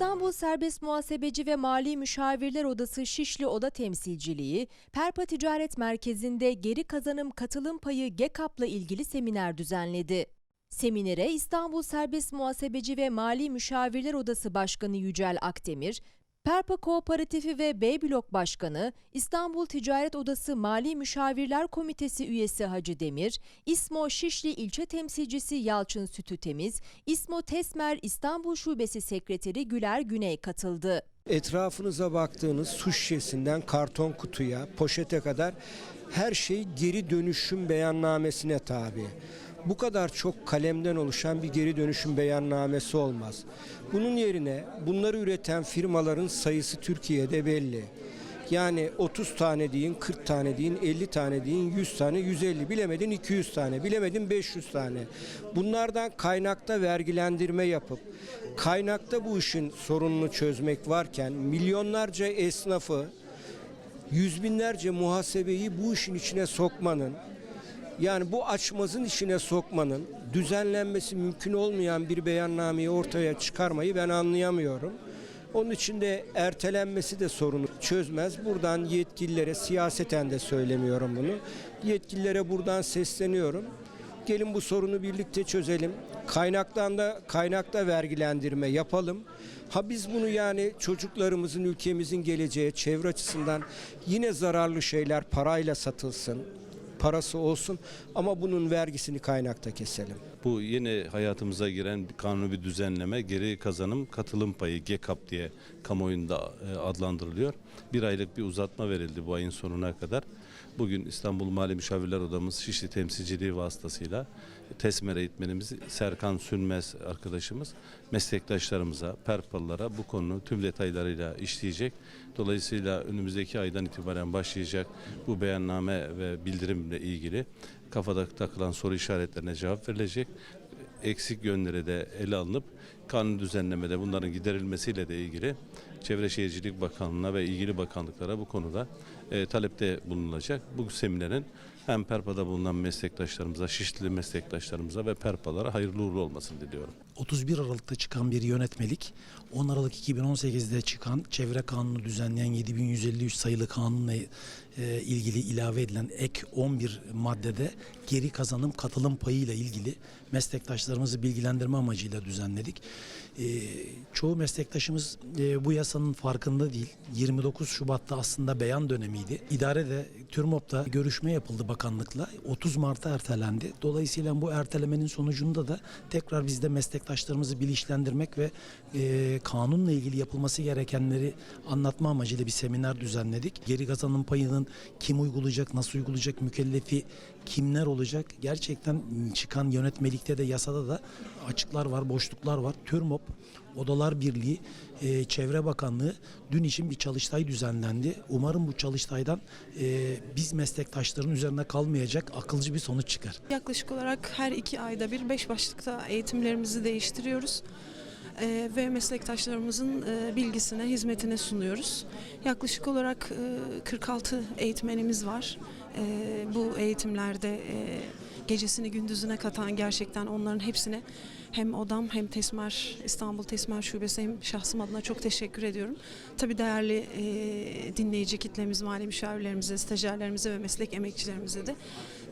İstanbul Serbest Muhasebeci ve Mali Müşavirler Odası Şişli Oda Temsilciliği, Perpa Ticaret Merkezi'nde geri kazanım katılım payı GEKAP'la ilgili seminer düzenledi. Seminere İstanbul Serbest Muhasebeci ve Mali Müşavirler Odası Başkanı Yücel Akdemir, Perpa Kooperatifi ve B Blok Başkanı, İstanbul Ticaret Odası Mali Müşavirler Komitesi üyesi Hacı Demir, İSMO Şişli İlçe Temsilcisi Yalçın Sütü Temiz, İSMO Tesmer İstanbul Şubesi Sekreteri Güler Güney katıldı. Etrafınıza baktığınız su şişesinden karton kutuya, poşete kadar her şey geri dönüşüm beyannamesine tabi. Bu kadar çok kalemden oluşan bir geri dönüşüm beyannamesi olmaz. Bunun yerine bunları üreten firmaların sayısı Türkiye'de belli. Yani 30 tane deyin, 40 tane deyin, 50 tane deyin, 100 tane, 150 bilemedin 200 tane, bilemedin 500 tane. Bunlardan kaynakta vergilendirme yapıp kaynakta bu işin sorununu çözmek varken milyonlarca esnafı, yüz binlerce muhasebeyi bu işin içine sokmanın yani bu açmazın içine sokmanın düzenlenmesi mümkün olmayan bir beyannameyi ortaya çıkarmayı ben anlayamıyorum. Onun için de ertelenmesi de sorunu çözmez. Buradan yetkililere siyaseten de söylemiyorum bunu. Yetkililere buradan sesleniyorum. Gelin bu sorunu birlikte çözelim. Kaynaktan da kaynakta vergilendirme yapalım. Ha biz bunu yani çocuklarımızın, ülkemizin geleceği, çevre açısından yine zararlı şeyler parayla satılsın parası olsun ama bunun vergisini kaynakta keselim. Bu yeni hayatımıza giren bir kanuni bir düzenleme geri kazanım katılım payı GEKAP diye kamuoyunda e, adlandırılıyor. Bir aylık bir uzatma verildi bu ayın sonuna kadar. Bugün İstanbul Mali Müşavirler Odamız Şişli temsilciliği vasıtasıyla TESMER eğitmenimiz Serkan Sünmez arkadaşımız meslektaşlarımıza, perpalılara bu konu tüm detaylarıyla işleyecek. Dolayısıyla önümüzdeki aydan itibaren başlayacak bu beyanname ve bildirimle ilgili kafada takılan soru işaretlerine cevap verilecek. Eksik yönleri de ele alınıp kanun düzenlemede bunların giderilmesiyle de ilgili Çevre Şehircilik Bakanlığı'na ve ilgili bakanlıklara bu konuda e, talepte bulunulacak. Bu seminerin hem Perpa'da bulunan meslektaşlarımıza, Şişli meslektaşlarımıza ve Perpa'lara hayırlı uğurlu olmasını diliyorum. 31 Aralık'ta çıkan bir yönetmelik, 10 Aralık 2018'de çıkan çevre kanunu düzenleyen 7153 sayılı kanunla e, ilgili ilave edilen ek 11 maddede geri kazanım katılım payıyla ilgili meslektaşlarımızı bilgilendirme amacıyla düzenledik. E, çoğu meslektaşımız e, bu yasanın farkında değil. 29 Şubat'ta aslında beyan dönemiydi. İdarede TÜRMOP'ta görüşme yapıldı bakanlıkla. 30 Mart'a ertelendi. Dolayısıyla bu ertelemenin sonucunda da tekrar bizde meslektaşlarımızı bilinçlendirmek ve e, kanunla ilgili yapılması gerekenleri anlatma amacıyla bir seminer düzenledik. Geri kazanım payının kim uygulayacak, nasıl uygulayacak, mükellefi kimler olacak? Gerçekten çıkan yönetmelikte de yasada da açıklar var, boşluklar var. TÜRMOP, Odalar Birliği, e, Çevre Bakanlığı dün için bir çalıştay düzenlendi. Umarım bu çalıştaydan e, biz meslektaşların üzerine kalmayacak akılcı bir sonuç çıkar. Yaklaşık olarak her iki ayda bir beş başlıkta eğitimlerimizi değiştiriyoruz. Ee, ve meslektaşlarımızın e, bilgisine, hizmetine sunuyoruz. Yaklaşık olarak e, 46 eğitmenimiz var. E, bu eğitimlerde e, gecesini gündüzüne katan gerçekten onların hepsine hem odam hem Tesmer İstanbul Tesmer Şubesi hem şahsım adına çok teşekkür ediyorum. Tabii değerli e, dinleyici kitlemiz, mali müşavirlerimize, stajyerlerimize ve meslek emekçilerimize de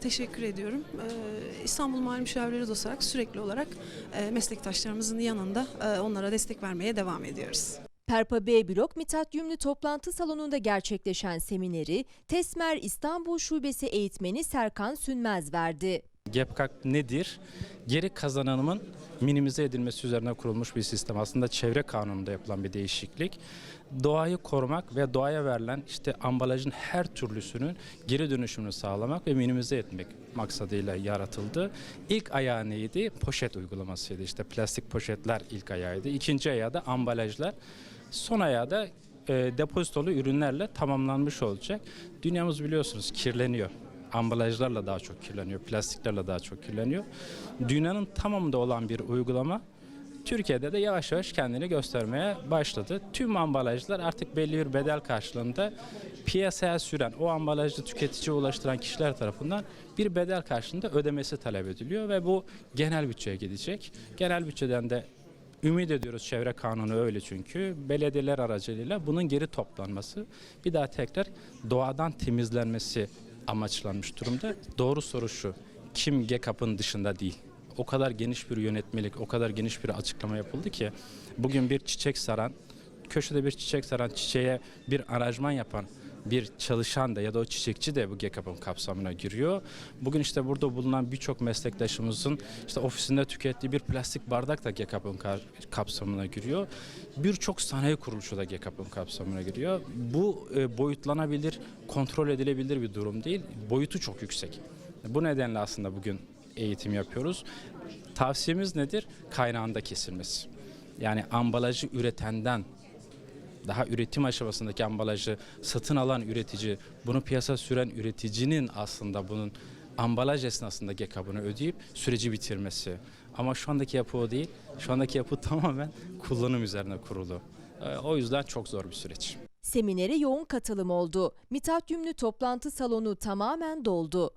teşekkür ediyorum. E, İstanbul Mali Müşavirleri olarak sürekli olarak e, meslektaşlarımızın yanında e, onlara destek vermeye devam ediyoruz. Perpa B Blok Mithat Yümlü toplantı salonunda gerçekleşen semineri Tesmer İstanbul Şubesi eğitmeni Serkan Sünmez verdi. GEPKAK nedir? Geri kazanımın minimize edilmesi üzerine kurulmuş bir sistem. Aslında çevre kanununda yapılan bir değişiklik. Doğayı korumak ve doğaya verilen işte ambalajın her türlüsünün geri dönüşümünü sağlamak ve minimize etmek maksadıyla yaratıldı. İlk ayağı neydi? Poşet uygulamasıydı. İşte plastik poşetler ilk ayağıydı. İkinci ayağı da ambalajlar. Son ayağı da e, depozitolu ürünlerle tamamlanmış olacak. Dünyamız biliyorsunuz kirleniyor ambalajlarla daha çok kirleniyor, plastiklerle daha çok kirleniyor. Dünyanın tamamında olan bir uygulama Türkiye'de de yavaş yavaş kendini göstermeye başladı. Tüm ambalajlar artık belli bir bedel karşılığında piyasaya süren, o ambalajı tüketiciye ulaştıran kişiler tarafından bir bedel karşılığında ödemesi talep ediliyor ve bu genel bütçeye gidecek. Genel bütçeden de Ümit ediyoruz çevre kanunu öyle çünkü. Belediyeler aracılığıyla bunun geri toplanması bir daha tekrar doğadan temizlenmesi amaçlanmış durumda. Doğru soru şu. Kim GEKAP'ın dışında değil? O kadar geniş bir yönetmelik, o kadar geniş bir açıklama yapıldı ki bugün bir çiçek saran, köşede bir çiçek saran çiçeğe bir aranjman yapan bir çalışan da ya da o çiçekçi de bu GEKAP'ın kapsamına giriyor. Bugün işte burada bulunan birçok meslektaşımızın işte ofisinde tükettiği bir plastik bardak da GEKAP'ın ka- kapsamına giriyor. Birçok sanayi kuruluşu da GEKAP'ın kapsamına giriyor. Bu e, boyutlanabilir, kontrol edilebilir bir durum değil. Boyutu çok yüksek. Bu nedenle aslında bugün eğitim yapıyoruz. Tavsiyemiz nedir? Kaynağında kesilmesi. Yani ambalajı üretenden daha üretim aşamasındaki ambalajı satın alan üretici, bunu piyasa süren üreticinin aslında bunun ambalaj esnasında GEKAB'ını ödeyip süreci bitirmesi. Ama şu andaki yapı o değil. Şu andaki yapı tamamen kullanım üzerine kurulu. Ee, O yüzden çok zor bir süreç. Seminere yoğun katılım oldu. Mithat Yümlü toplantı salonu tamamen doldu.